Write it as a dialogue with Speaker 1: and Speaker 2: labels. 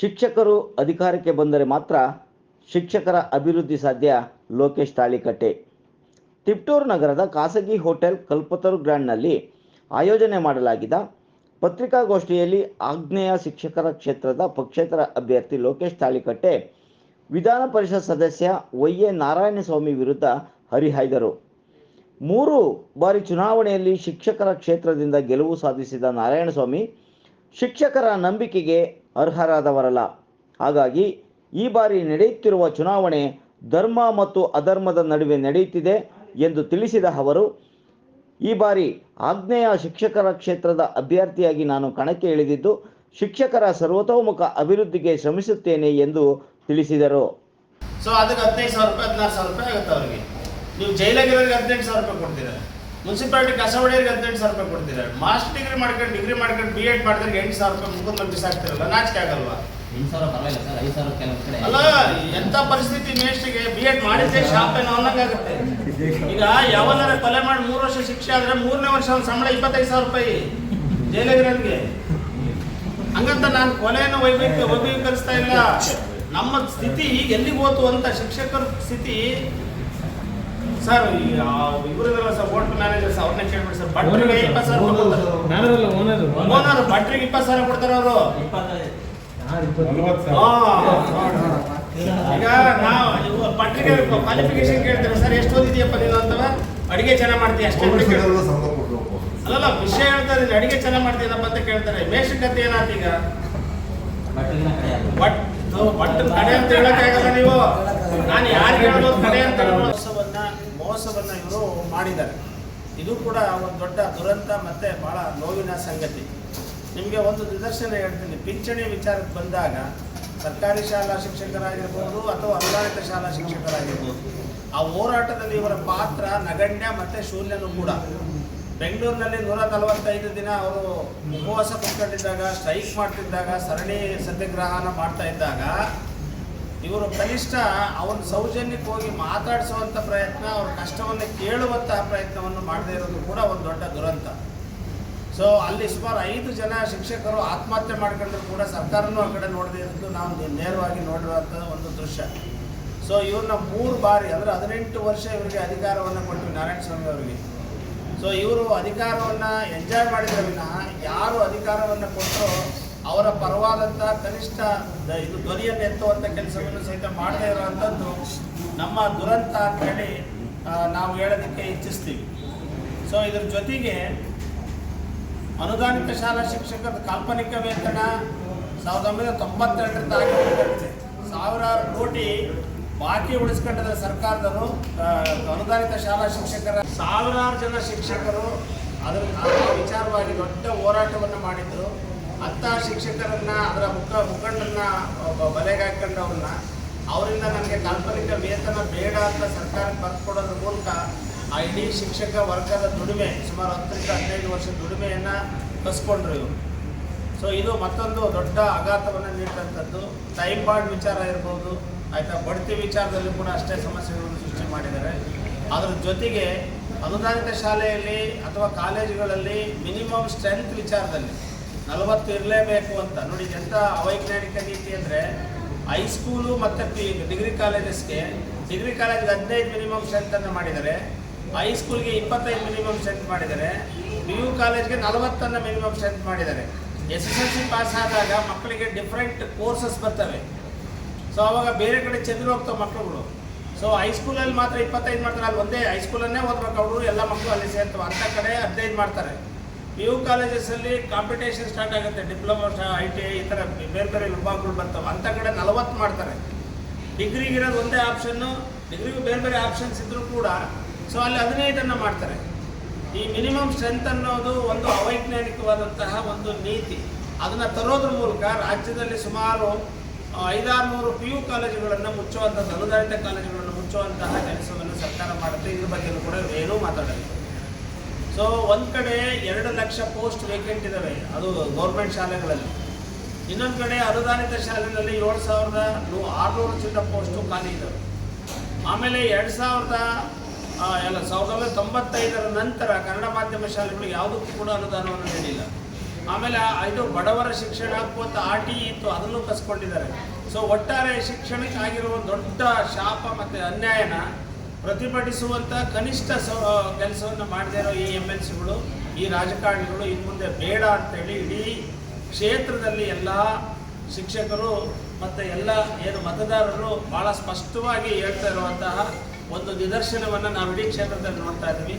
Speaker 1: ಶಿಕ್ಷಕರು ಅಧಿಕಾರಕ್ಕೆ ಬಂದರೆ ಮಾತ್ರ ಶಿಕ್ಷಕರ ಅಭಿವೃದ್ಧಿ ಸಾಧ್ಯ ಲೋಕೇಶ್ ತಾಳಿಕಟ್ಟೆ. ತಿಪ್ಟೂರು ನಗರದ ಖಾಸಗಿ ಹೋಟೆಲ್ ಕಲ್ಪತರು ಗ್ರ್ಯಾಂಡ್ನಲ್ಲಿ ಆಯೋಜನೆ ಮಾಡಲಾಗಿದ್ದ ಪತ್ರಿಕಾಗೋಷ್ಠಿಯಲ್ಲಿ ಆಗ್ನೇಯ ಶಿಕ್ಷಕರ ಕ್ಷೇತ್ರದ ಪಕ್ಷೇತರ ಅಭ್ಯರ್ಥಿ ಲೋಕೇಶ್ ತಾಳಿಕಟ್ಟೆ, ವಿಧಾನ ಪರಿಷತ್ ಸದಸ್ಯ ವೈ ಎ ನಾರಾಯಣಸ್ವಾಮಿ ವಿರುದ್ಧ ಹರಿಹಾಯ್ದರು. ಮೂರು ಬಾರಿ ಚುನಾವಣೆಯಲ್ಲಿ ಶಿಕ್ಷಕರ ಕ್ಷೇತ್ರದಿಂದ ಗೆಲುವು ಸಾಧಿಸಿದ ನಾರಾಯಣಸ್ವಾಮಿ ಶಿಕ್ಷಕರ ನಂಬಿಕೆಗೆ ಅರ್ಹರಾದವರಲ್ಲ. ಹಾಗಾಗಿ ಈ ಬಾರಿ ನಡೆಯುತ್ತಿರುವ ಚುನಾವಣೆ ಧರ್ಮ ಮತ್ತು ಅಧರ್ಮದ ನಡುವೆ ನಡೆಯುತ್ತಿದೆ ಎಂದು ತಿಳಿಸಿದ ಅವರು, ಈ ಬಾರಿ ಆಗ್ನೇಯ ಶಿಕ್ಷಕರ ಕ್ಷೇತ್ರದ ಅಭ್ಯರ್ಥಿಯಾಗಿ ನಾನು ಕಣಕ್ಕೆ ಇಳಿದಿದ್ದು, ಶಿಕ್ಷಕರ ಸರ್ವತೋಮುಖ ಅಭಿವೃದ್ಧಿಗೆ ಶ್ರಮಿಸುತ್ತೇನೆ ಎಂದು ತಿಳಿಸಿದರು.
Speaker 2: ಸೊ ಅದಕ್ಕೆ ಹದಿನೈದು ಸಾವಿರ ರೂಪಾಯಿ, ಹದಿನಾರು ಸಾವಿರ ರೂಪಾಯಿ ಆಗುತ್ತೆ ಅವ್ರಿಗೆ. ನೀವು ಜೈಲಾಗಿರೋರಿಗೆ ಹದಿನೆಂಟು ಸಾವಿರ ರೂಪಾಯಿ ಕೊಡ್ತೀರಾ. ಮುನ್ಸಿಪಾಲಿಟಿ ಕಸ ಹೊಡೆಯೋರಿಗೆ ಹದಿನೆಂಟು ಸಾವಿರ ರೂಪಾಯಿ ಕೊಡ್ತೀರ ಮಾಸ್ಟರ್ ಡಿಗ್ರಿ ಮಾಡ್ಕೊಂಡು ಡಿಗ್ರಿ ಮಾಡ್ಕೊಂಡು ಬಿ ಎಡ್ ಮಾಡಿದ್ರೆ ಎಂಟು ಸಾವಿರ ರೂಪಾಯಿ ಮುಗಿದ ಮಂದಿ ಸಾಕ್ತಿರಲ್ಲ ನಾಚಿಕೆ ಆಗಲ್ವಾ? ಅಲ್ಲ ಎಂತ ಪರಿಸ್ಥಿತಿ ಮೇಷ್ಟಿಗೆ ಬಿ ಎಡ್ ಮಾಡಿದ್ದೆ ಶಾಪ್ ಅನ್ನಂಗಾಗುತ್ತೆ ಈಗ ಯಾವನಾರ ಕೊಲೆ ಮಾಡಿ ಮೂರು ವರ್ಷ ಶಿಕ್ಷೆ ಆದ್ರೆ ಮೂರನೇ ವರ್ಷ ಅವ್ನ ಸಂಬಳ ಇಪ್ಪತ್ತೈದು ಸಾವಿರ ರೂಪಾಯಿ ಜೈಲಾಗಿರೋನ್ಗೆ ಹಂಗಂತ ನಾನು ಕೊಲೆಯನ್ನು ವೈಭವೀಕ ವೈಭವೀಕರಿಸ್ತಾ ಇಲ್ಲ. ನಮ್ಮ ಸ್ಥಿತಿ ಈಗ ಎಲ್ಲಿಗೆ ಹೋತು ಅಂತ ಶಿಕ್ಷಕರ ಸ್ಥಿತಿ ಸರ್ ಇವರಿಗೆಲ್ಲ ಸರ್ ಹೋಟೆಲ್ ಮ್ಯಾನೇಜರ್ಸ್ ಅವ್ರನ್ನ ಕೇಳ್ಬಿಡಿ ಸರ್ ಭಟ್ರಿಗೆ ಇಪ್ಪತ್ತು ಸಾವಿರ ಕೊಡ್ತಾರೆ.
Speaker 3: ನಾನಲ್ಲ ಓನರ್
Speaker 2: ಓನರ್ ಭಟ್ರಿಗೆ ಇಪ್ಪತ್ತು ಸಾವಿರ ಕೊಡ್ತಾರೆ ಅವರು. ಈಗ ನಾವು ಪತ್ರಿಕೆ ಕ್ವಾಲಿಫಿಕೇಶನ್ ಕೇಳ್ತಾರೆ ಸರ್ ಎಷ್ಟು ಓದಿದೆಯಪ್ಪ ನೀನು ಅಂತವ ಅಡಿಗೆ ಚೆನ್ನಾಗಿ ಮಾಡ್ತೀಯ ಅಷ್ಟೇ. ಅಲ್ಲಲ್ಲ ವಿಷಯ ಹೇಳ್ತಾರೆ ಇದ್ದೀನಿ. ಅಡಿಗೆ ಚೆನ್ನಾಗಿ ಮಾಡ್ತೀನಪ್ಪ ಅಂತ ಕೇಳ್ತಾರೆ. ಮೇಷ ಕತೆ ಏನಾಯ್ತು ಈಗ? ಬಟ್ ಬಟ್ ಕಡೆ ಅಂತ ಹೇಳಕ್ಕಾಗಲ್ಲ ನೀವು? ನಾನು ಯಾರು ಹೇಳ್ಬೋದು ಕಡೆ ಅಂತ. ಮೋಸವನ್ನ ಇವರು ಮಾಡಿದ್ದಾರೆ. ಇದು ಕೂಡ ಒಂದು ದೊಡ್ಡ ದುರಂತ ಮತ್ತೆ ಭಾಳ ನೋವಿನ ಸಂಗತಿ. ನಿಮಗೆ ಒಂದು ನಿದರ್ಶನ ಹೇಳ್ತೀನಿ. ಪಿಂಚಣಿ ವಿಚಾರಕ್ಕೆ ಬಂದಾಗ ಸರ್ಕಾರಿ ಶಾಲಾ ಶಿಕ್ಷಕರಾಗಿರ್ಬೋದು ಅಥವಾ ಅನುದಾನಿತ ಶಾಲಾ ಶಿಕ್ಷಕರಾಗಿರ್ಬೋದು, ಆ ಹೋರಾಟದಲ್ಲಿ ಇವರ ಪಾತ್ರ ನಗಣ್ಯ ಮತ್ತೆ ಶೂನ್ಯನೂ ಕೂಡ. ಬೆಂಗಳೂರಿನಲ್ಲಿ ನೂರ ನಲವತ್ತೈದು ದಿನ ಅವರು ಉಪವಾಸ ಕುತ್ಕೊಂಡಿದ್ದಾಗ, ಸ್ಟ್ರೈಕ್ ಮಾಡ್ತಿದ್ದಾಗ, ಸರಣಿ ಸತ್ಯಾಗ್ರಹನ ಮಾಡ್ತಾ ಇದ್ದಾಗ ಇವರು ಕನಿಷ್ಠ ಅವನ ಸೌಜನ್ಯಕ್ಕೆ ಹೋಗಿ ಮಾತಾಡಿಸುವಂಥ ಪ್ರಯತ್ನ, ಅವ್ರ ಕಷ್ಟವನ್ನು ಕೇಳುವಂತಹ ಪ್ರಯತ್ನವನ್ನು ಮಾಡದೇ ಇರೋದು ಕೂಡ ಒಂದು ದೊಡ್ಡ ದುರಂತ. ಸೊ ಅಲ್ಲಿ ಸುಮಾರು ಐದು ಜನ ಶಿಕ್ಷಕರು ಆತ್ಮಹತ್ಯೆ ಮಾಡ್ಕೊಂಡ್ರು ಕೂಡ ಸರ್ಕಾರನೂ ಆ ಕಡೆ ನೋಡದೇ ಇರೋದು, ನಾವು ನೇರವಾಗಿ ನೋಡಿರುವಂಥ ಒಂದು ದೃಶ್ಯ. ಸೊ ಇವ್ರನ್ನ ಮೂರು ಬಾರಿ, ಅಂದರೆ ಹದಿನೆಂಟು ವರ್ಷ ಇವರಿಗೆ ಅಧಿಕಾರವನ್ನು ಕೊಟ್ಟರು ನಾರಾಯಣ ಸ್ವಾಮಿ ಅವರಿಗೆ. ಸೊ ಇವರು ಅಧಿಕಾರವನ್ನು ಎಂಜಾಯ್ ಮಾಡಿದ್ರೆ ವಿನಃ ಯಾರು ಅಧಿಕಾರವನ್ನು ಕೊಟ್ಟರೋ ಅವರ ಪರವಾದಂಥ ಕನಿಷ್ಠ ಇದು ಧ್ವನಿಯನ್ನು ಎತ್ತುವಂಥ ಕೆಲಸವನ್ನು ಸಹಿತ ಮಾಡದೇ ಇರುವಂತದ್ದು ನಮ್ಮ ದುರಂತ ಅಂತೇಳಿ ನಾವು ಹೇಳೋದಕ್ಕೆ ಇಚ್ಛಿಸ್ತೀವಿ. ಸೊ ಇದ್ರ ಜೊತೆಗೆ ಅನುದಾನಿತ ಶಾಲಾ ಶಿಕ್ಷಕರ ಕಾಲ್ಪನಿಕ ವೇತನ ಸಾವಿರದ ಒಂಬೈನೂರ ತೊಂಬತ್ತೆರಡರಿಂದ ಆಗಿರುತ್ತೆ ಸಾವಿರಾರು ಕೋಟಿ ಬಾಕಿ ಉಳಿಸ್ಕೊಂಡಿದ್ದ ಸರ್ಕಾರದವರು ಅನುದಾನಿತ ಶಾಲಾ ಶಿಕ್ಷಕರ. ಸಾವಿರಾರು ಜನ ಶಿಕ್ಷಕರು ಅದರ ವಿಚಾರವಾಗಿ ದೊಡ್ಡ ಹೋರಾಟವನ್ನು ಮಾಡಿದ್ರು. ಅಂಥ ಶಿಕ್ಷಕರನ್ನ, ಅದರ ಮುಖ, ಮುಖಂಡನ್ನ, ಒಬ್ಬ ಬಲೆಗೆ ಹಾಕೊಂಡವ್ರನ್ನ ಅವರಿಂದ ನನಗೆ ಕಾಲ್ಪನಿಕ ವೇತನ ಬೇಡ ಅಂತ ಸರ್ಕಾರಕ್ಕೆ ಬರ್ಕೊಡೋದ್ರ ಮೂಲಕ ಆ ಇಡೀ ಶಿಕ್ಷಕ ವರ್ಗದ ದುಡಿಮೆ, ಸುಮಾರು ಹತ್ತರಿಂದ ಹದಿನೈದು ವರ್ಷ ದುಡಿಮೆಯನ್ನು ಕಸ್ಕೊಂಡ್ರು ಇವರು. ಸೊ ಇದು ಮತ್ತೊಂದು ದೊಡ್ಡ ಆಘಾತವನ್ನು ನೀಡಿದಂಥದ್ದು ಟೈಮ್ ಬಾಂಡ್ ವಿಚಾರ ಇರ್ಬೋದು, ಆಯಿತಾ ಬಡ್ತಿ ವಿಚಾರದಲ್ಲಿ ಕೂಡ ಅಷ್ಟೇ ಸಮಸ್ಯೆಗಳನ್ನು ಸೃಷ್ಟಿ ಮಾಡಿದ್ದಾರೆ. ಅದರ ಜೊತೆಗೆ ಅನುದಾನಿತ ಶಾಲೆಯಲ್ಲಿ ಅಥವಾ ಕಾಲೇಜುಗಳಲ್ಲಿ ಮಿನಿಮಮ್ ಸ್ಟ್ರೆಂತ್ ವಿಚಾರದಲ್ಲಿ ನಲವತ್ತು ಇರಲೇಬೇಕು ಅಂತ. ನೋಡಿ ಎಂಥ ಅವೈಜ್ಞಾನಿಕ ನೀತಿ ಅಂದರೆ ಹೈಸ್ಕೂಲು ಮತ್ತು ಡಿಗ್ರಿ ಕಾಲೇಜಸ್ಗೆ ಡಿಗ್ರಿ ಕಾಲೇಜ್ಗೆ ಹದಿನೈದು ಮಿನಿಮಮ್ ಸ್ಟ್ರೆಂತನ್ನು ಮಾಡಿದ್ದಾರೆ ಹೈಸ್ಕೂಲ್ಗೆ ಇಪ್ಪತ್ತೈದು ಮಿನಿಮಮ್ ಸೆಂಟ್ ಮಾಡಿದ್ದಾರೆ ಪಿ ಯು ಕಾಲೇಜ್ಗೆ ನಲವತ್ತನ್ನ ಮಿನಿಮಮ್ ಸೆಂಟ್ ಮಾಡಿದ್ದಾರೆ S S L C pass ಆದಾಗ ಮಕ್ಕಳಿಗೆ ಡಿಫ್ರೆಂಟ್ ಕೋರ್ಸಸ್ ಬರ್ತವೆ. ಸೊ ಅವಾಗ ಬೇರೆ ಕಡೆ ಚೆದ್ರು ಹೋಗ್ತಾವೆ ಮಕ್ಕಳುಗಳು. ಸೊ ಹೈಸ್ಕೂಲಲ್ಲಿ ಮಾತ್ರ ಇಪ್ಪತ್ತೈದು ಮಾಡ್ತಾರೆ. ಅಲ್ಲಿ ಒಂದೇ ಹೈಸ್ಕೂಲನ್ನೇ ಓದ್ಬೇಕು ಅವರು, ಎಲ್ಲ ಮಕ್ಕಳು ಅಲ್ಲಿ ಸೇರ್ತವೆ. ಅಂಥ ಕಡೆ ಹದಿನೈದು ಮಾಡ್ತಾರೆ. ಪಿ ಯು ಕಾಲೇಜಸಲ್ಲಿ ಕಾಂಪಿಟೇಷನ್ ಸ್ಟಾರ್ಟ್ ಆಗುತ್ತೆ ಡಿಪ್ಲೊಮಾ ಐ ಟಿ ಐ ಈ ಥರ ಬೇರೆ ಬೇರೆ ವಿಭಾಗಗಳು ಬರ್ತವೆ. ಅಂಥ ಕಡೆ ನಲವತ್ತು ಮಾಡ್ತಾರೆ. ಡಿಗ್ರಿಗಿರೋದು ಒಂದೇ ಆಪ್ಷನ್ನು ಡಿಗ್ರಿಗೂ ಬೇರೆ ಬೇರೆ ಆಪ್ಷನ್ಸ್ ಇದ್ದರೂ ಕೂಡ ಸೊ ಅಲ್ಲಿ ಹದಿನೈದನ್ನು ಮಾಡ್ತಾರೆ. ಈ ಮಿನಿಮಮ್ ಸ್ಟ್ರೆಂತ್ ಅನ್ನೋದು ಒಂದು ಅವೈಜ್ಞಾನಿಕವಾದಂತಹ ಒಂದು ನೀತಿ. ಅದನ್ನು ತರೋದ್ರ ಮೂಲಕ ರಾಜ್ಯದಲ್ಲಿ ಸುಮಾರು ಐದಾರು ನೂರು ಪಿ ಯು ಕಾಲೇಜುಗಳನ್ನು ಮುಚ್ಚುವಂಥ ಅನುದಾನಿತ ಕಾಲೇಜುಗಳನ್ನು ಮುಚ್ಚುವಂತಹ ಕೆಲಸವನ್ನು ಸರ್ಕಾರ ಮಾಡುತ್ತೆ. ಇದ್ರ ಬಗ್ಗೆಯೂ ಕೂಡ ಏನೂ ಮಾತಾಡಲ್ಲ ಸೊ ಒಂದು ಕಡೆ ಎರಡು ಲಕ್ಷ ಪೋಸ್ಟ್ ವೇಕೆಂಟ್ ಇದ್ದಾವೆ ಅದು ಗೌರ್ಮೆಂಟ್ ಶಾಲೆಗಳಲ್ಲಿ. ಇನ್ನೊಂದು ಕಡೆ ಅನುದಾನಿತ ಶಾಲೆಗಳಲ್ಲಿ ಏಳು ಸಾವಿರದ ನೂ ಆರುನೂರು ಪೋಸ್ಟು ಖಾಲಿ ಇದ್ದಾವೆ ಆಮೇಲೆ ಎರಡು ಸಾವಿರದ ಎಲ್ಲ ಸಾವಿರದ ಒಂಬೈನೂರ ತೊಂಬತ್ತೈದರ ನಂತರ ಕನ್ನಡ ಮಾಧ್ಯಮ ಶಾಲೆಗಳು ಯಾವುದಕ್ಕೂ ಕೂಡ ಅನುದಾನವನ್ನು ನೀಡಿಲ್ಲ. ಆಮೇಲೆ ಇದು ಬಡವರ ಶಿಕ್ಷಣ ಅಂತ ಆರ್ ಟಿ ಇತ್ತು, ಅದನ್ನು ಕಸ್ಕೊಂಡಿದ್ದಾರೆ. ಸೊ ಒಟ್ಟಾರೆ ಶಿಕ್ಷಣಕ್ಕೆ ಆಗಿರುವ ದೊಡ್ಡ ಶಾಪ ಮತ್ತು ಅನ್ಯಾಯನ ಪ್ರತಿಭಟಿಸುವಂಥ ಕನಿಷ್ಠ ಕೆಲಸವನ್ನು ಮಾಡದೇ ಇರೋ ಈ ಎಂ ಎಲ್ ಸಿಗಳು ಈ ರಾಜಕಾರಣಿಗಳು ಇನ್ನು ಮುಂದೆ ಬೇಡ ಅಂತೇಳಿ ಇಡೀ ಕ್ಷೇತ್ರದಲ್ಲಿ ಎಲ್ಲ ಶಿಕ್ಷಕರು ಮತ್ತು ಎಲ್ಲ ಏನು ಮತದಾರರು ಭಾಳ ಸ್ಪಷ್ಟವಾಗಿ ಹೇಳ್ತಾ ಇರುವಂತಹ ಒಂದು ನಿದರ್ಶನವನ್ನು ನಾವು ಇಡೀ ಕ್ಷೇತ್ರದಲ್ಲಿ ನೋಡ್ತಾ ಇದ್ದೀವಿ.